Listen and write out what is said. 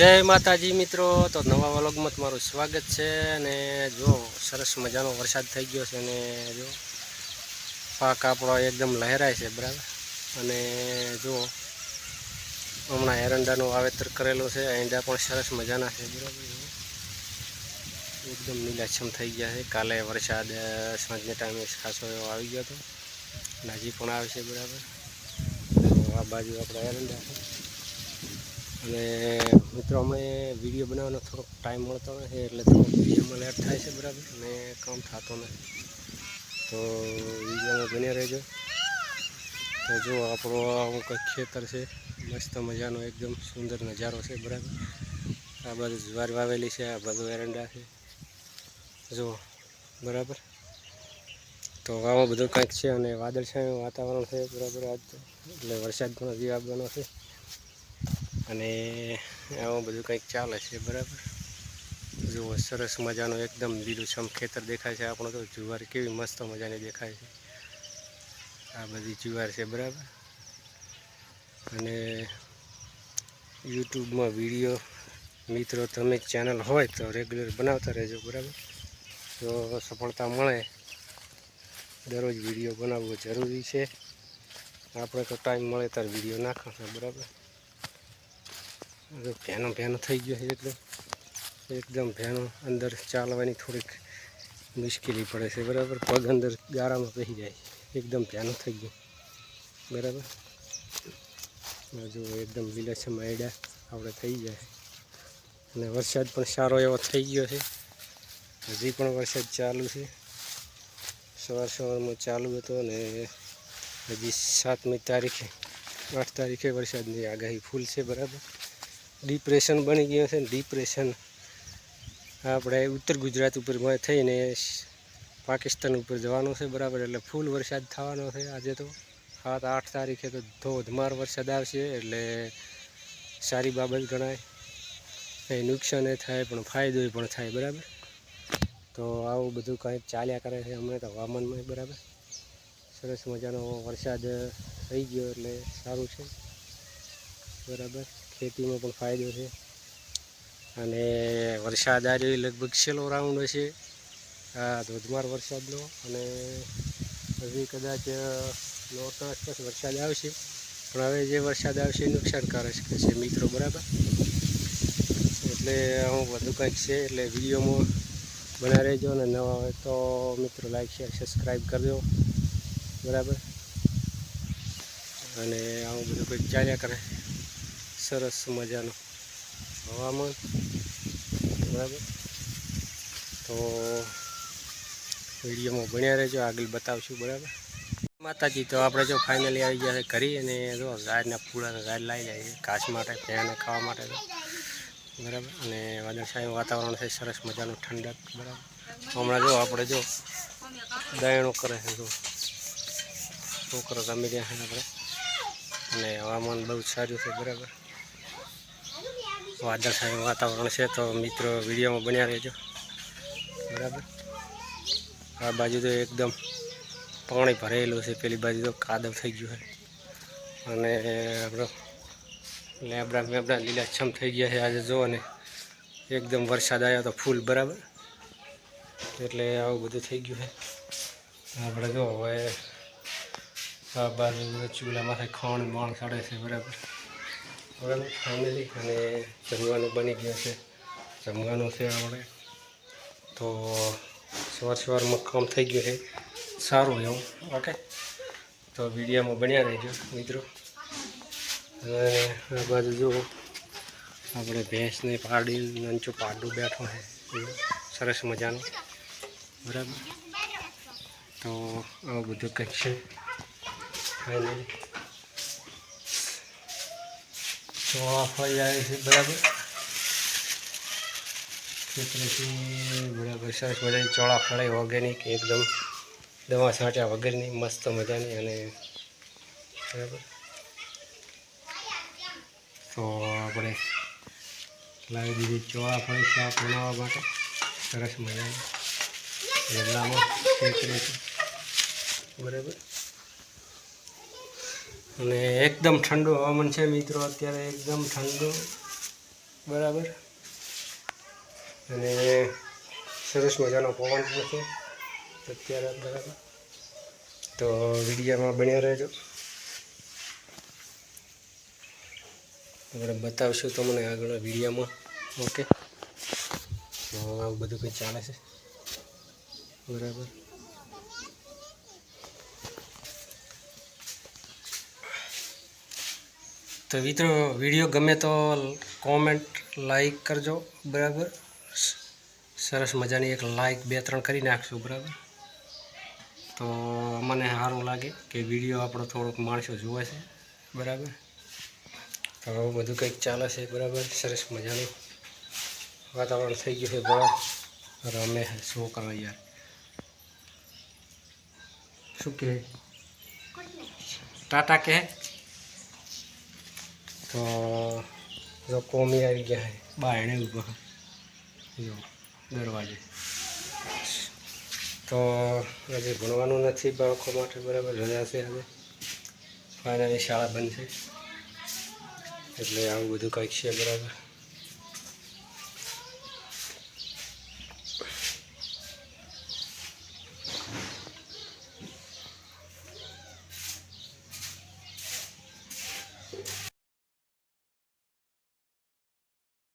જય માતાજી મિત્રો. તો નવા વલોગમાં તમારું સ્વાગત છે. અને જો સરસ મજાનો વરસાદ થઈ ગયો છે અને જો પાક આપણો એકદમ લહેરાય છે, બરાબર? અને જો હમણાં એરંડાનું વાવેતર કરેલું છે. એંડા પણ સરસ મજાના છે, બરાબર? એકદમ લીલાછમ થઈ ગયા છે. કાલે વરસાદ સાંજના ટાઈમે ખાસો એવો આવી ગયો હતો. નાજી પણ આવે છે, બરાબર? આ બાજુ આપણા એરંડા છે. અને મિત્રો, અમે વીડિયો બનાવવાનો થોડોક ટાઈમ મળતો નથી, એટલે થોડોક વિડીયોમાં લેટ થાય છે બરાબર. અને કામ થતો નથી. તો વિડીયોમાં બની રહેજો. તો જો આપણો કંઈક ખેતર છે, મસ્ત મજાનો, એકદમ સુંદર નજારો છે બરાબર. આ બાજુ જુવાર વાવેલી છે, આ બાજુ એરંડા છે. જો, બરાબર. તો આમાં બધું કંઈક છે અને વાદળછાયું વાતાવરણ છે બરાબર આજ એટલે વરસાદ પણ હજી આવવાનો છે. અને આવું બધું કંઈક ચાલે છે, બરાબર? જુઓ, સરસ મજાનું એકદમ લીલુંછમ ખેતર દેખાય છે. આપણો તો જુવાર કેવી મસ્ત મજાની દેખાય છે. આ બધી જુવાર છે, બરાબર? અને યુટ્યુબમાં વીડિયો મિત્રો, તમે ચેનલ હોય તો રેગ્યુલર બનાવતા રહેજો, બરાબર? જો સફળતા મળે. દરરોજ વીડિયો બનાવવો જરૂરી છે. આપણે તો ટાઈમ મળે ત્યારે વીડિયો નાખવાનો બરાબર? ભેનો ભેનો થઈ ગયો છે એટલે એકદમ ભેનો અંદર ચાલવાની થોડીક મુશ્કેલી પડે છે. બરાબર? પગ અંદર ગારામાં પહી જાય. એકદમ ભેનો થઈ ગયો. બરાબર? જો એકદમ લીલાછમ આયડા આપણે થઈ જાય અને વરસાદ પણ સારો એવો થઈ ગયો છે. હજી પણ વરસાદ ચાલુ છે. સવાર સવારમાં ચાલુ હતો અને હજી સાતમી તારીખે, આઠ તારીખે વરસાદની આગાહી ફૂલ છે. બરાબર? ડિપ્રેશન બની ગયું છે ને ડિપ્રેશન આપણે ઉત્તર ગુજરાત ઉપર થઈને પાકિસ્તાન ઉપર જવાનું છે બરાબર, એટલે ફૂલ વરસાદ થવાનો છે આજે તો. સાત, આઠ તારીખે તો ધોધમાર વરસાદ આવશે, એટલે સારી બાબત ગણાય. કંઈ નુકસાન એ થાય, પણ ફાયદો પણ થાય, બરાબર? તો આવું બધું કંઈક ચાલ્યા કરે છે હમણાં તો હવામાનમાં, બરાબર? સરસ મજાનો વરસાદ થઈ ગયો, એટલે સારું છે. બરાબર. ખેતીમાં પણ ફાયદો છે. અને વરસાદ આજે લગભગ છેલ્લો રાઉન્ડ હશે. આ ધોધમાર વરસાદનો અને હજી કદાચ નોટ આસપાસ વરસાદ આવશે. પણ હવે જે વરસાદ આવશે એ નુકસાનકારક છે મિત્રો, બરાબર? એટલે હું બધું કંઈક છે, એટલે વિડીયોમાં બના રહેજો અને નવા હોય તો મિત્રો લાઈક, શેર, સબસ્ક્રાઈબ કરજો. બરાબર? અને આવું બધું કંઈક ચાલ્યા કરે. સરસ મજાનું હવામાન. બરાબર? તો વિડીયોમાં ભણ્યા રહેજો, આગળ બતાવશું, બરાબર? માતાજી, તો આપણે જો ફાઇનલી આવી ગયા છે ઘરી અને જો ગાયના ફૂડાને ગાય લાવી જાય છે, ઘાસ માટે ભેંને ખાવા માટે બરાબર? અને વાદળછાયું વાતાવરણ છે, સરસ મજાનું ઠંડક, બરાબર? હમણાં જો આપણે જો દયણો કરે છે, જો. છોકરો ગમી ગયા છે આપણે. અને હવામાન બહુ સારું છે, બરાબર? વાદળછાયું વાતાવરણ છે તો મિત્રો વિડીયોમાં બન્યા રહેજો. બરાબર? આ બાજુ તો એકદમ પાણી ભરેલું છે, પેલી બાજુ તો કાદવ થઈ ગયું છે. અને આપણો લેબડા મેબડા લીલાછમ થઈ ગયા છે આજે જુઓ ને એકદમ વરસાદ આવ્યો તો ફૂલ, બરાબર? એટલે આવું બધું થઈ ગયું છે. આપણે જો હવે આ બાજુ ચૂલામાંથી ખણ, માણ ચડે છે, બરાબર? બરાબર ફેમિલી અને જમવાનું બની ગયું છે. જમવાનું છે આપણે. તો સવાર સવારમાં કામ થઈ ગયું છે. સારું એવું ઓકે તો વિડીયામાં બન્યા રહેજો, મિત્રો. અને આ બાજુ જુઓ આપણે ભેંસને પાડી, નંચું પાડું બેઠો છે. સરસ મજાનું. બરાબર? તો આવું બધું કંઈક છે. ફાઇનલી ચોળા ફળી આવે છે બરાબર. ખેતરેથી બરાબર સરસ મજાની ચોળા ફળાઈ ઓર્ગેનિક એકદમ દવા છાંટ્યા વગરની મસ્ત મજાની અને બરાબર. તો આપણે લાવી દીધી ચોળા ફળી શાક બનાવવા માટે. સરસ મજાની. વેલામાં ખેતરે છે બરાબર. અને એકદમ ઠંડુ હવામાન છે મિત્રો, અત્યારે એકદમ ઠંડુ. બરાબર? અને સરસ મજાનો પવન પણ છે. અત્યારે બરાબર. તો વિડીયોમાં બન્યા રહેજો. આપણે બતાવશું તમને આગળ વિડીયોમાં. ઓકે? આવું બધું કંઈ ચાલે છે? બરાબર? તો મિત્રો વીડિયો ગમે તો કોમેન્ટ લાઈક કરજો, બરાબર? સરસ મજાની એક લાઈક બે ત્રણ કરી નાખશું, બરાબર? તો મને સારું લાગે કે વીડિયો આપણો થોડોક માણસો જુએ છે, બરાબર? તો આવું બધું કંઈક ચાલે છે, બરાબર? સરસ મજાનું વાતાવરણ થઈ ગયું છે, બરાબર? રમે શું કરો યાર? શું કહે ટાટા કહે? જો કોમી આવી ગયા છે બાયણે ઊભા. જો દરવાજે. તો આજે ભણવાનું નથી બાળકો માટે બરાબર રજા છે હવે. ફાઇનલી શાળા બંધ છે એટલે આવું બધું કંઈક છે બરાબર.